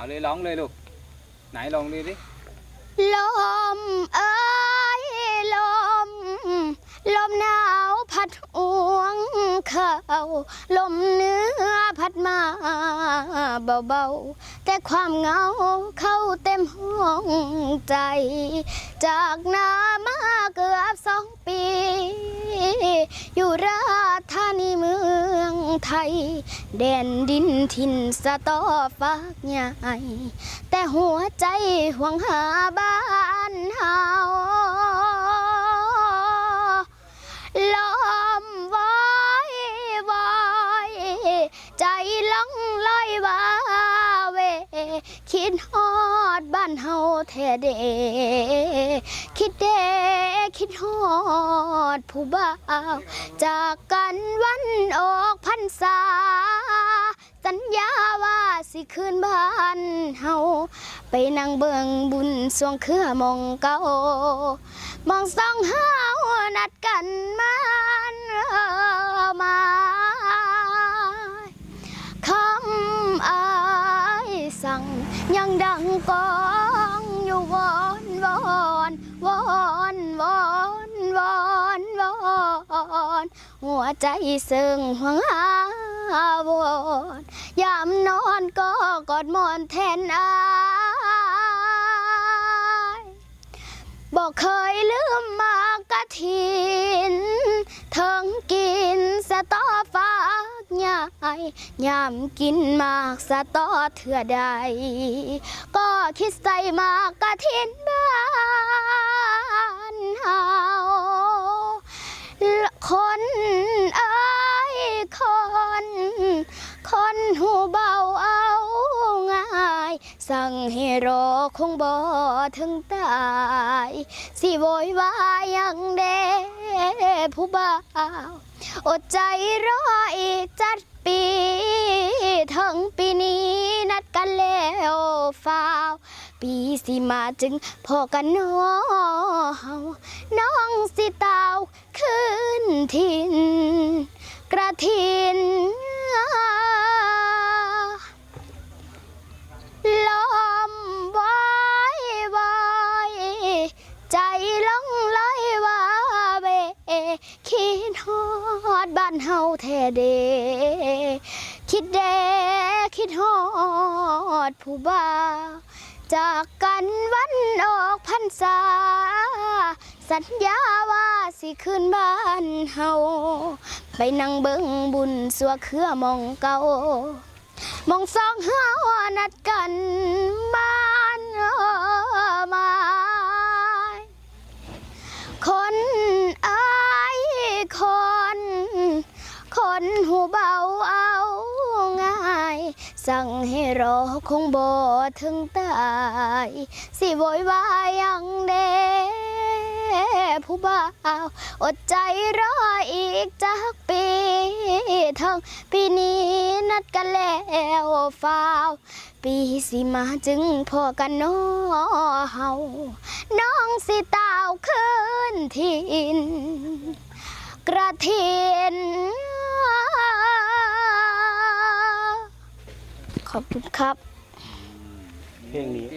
เอาเลยร้องเลยลูก ไหนลองดูดิลมเอ้ยลม ลมหนาวพัดอวงเข้าลมเนื้อพัดมาเบาๆ แต่ความเหงาเข้าเต็มห้องใจ จากนามาเกือบส ไทย แดนดินถิ่นสะตอฟากใหญ่แต่หัวใจหวงหาบ้านเฮาลมวอยวอยใจล่องลอยวาเว คิดฮอดบ้านเฮาแท้เดคิดเด คิดฮอดผู้บ่าวจากกันวันออกพรรษา สัญญาว่าสิคืนบ้านเฮาไปนั่งเบิ่งบุญสวงเครือมองเก่ามองสองเฮานัดกันมันเออมาคำอายสั่งยังดังกองอยู่วอนวอน หัวใจซึ่งหวงหาวอนยามนอนก็กอดมอนแทนอายบอกเคยลืมมากกะทินเทิงกินสะตอฝากใหญ่ยามกินมากสะตอเถื่อใด ก็คิดใส่มากกะทินบ้า คนหูเบาเอาง่าย สั่งให้รอคงบ่ถึงตาย สิโวยวายยังเดผู้บ่าวอดใจรออีกจัดปีถึงปีนี้นัดกันแล้วฟ้าวปีสิมาจึงพอกันน้อเฮาน้องสิตาวขึ้นทินกระทิานเฮาแท้เด คิดเดคิดฮอดผู้บ่าวจากกันวันออกพรรษา สัญญาว่าสิคืนบ้านเฮาไปนั่งเบิ่งบุญสัวเครือมองเก่ามองสองเฮานัดกันบ้า สั่งให้รอคงบ่ถึงตาย สิโวยวายยังเดผู้บ่าวอดใจรออีกจักปีทั้งปีนี้นัดกันแล้วฟ้าวปีสิมาจึงพอกันน้อเฮาน้องสิตาวคืนทินกระทิน ขอบคุณครับ เพลงนี้โอเค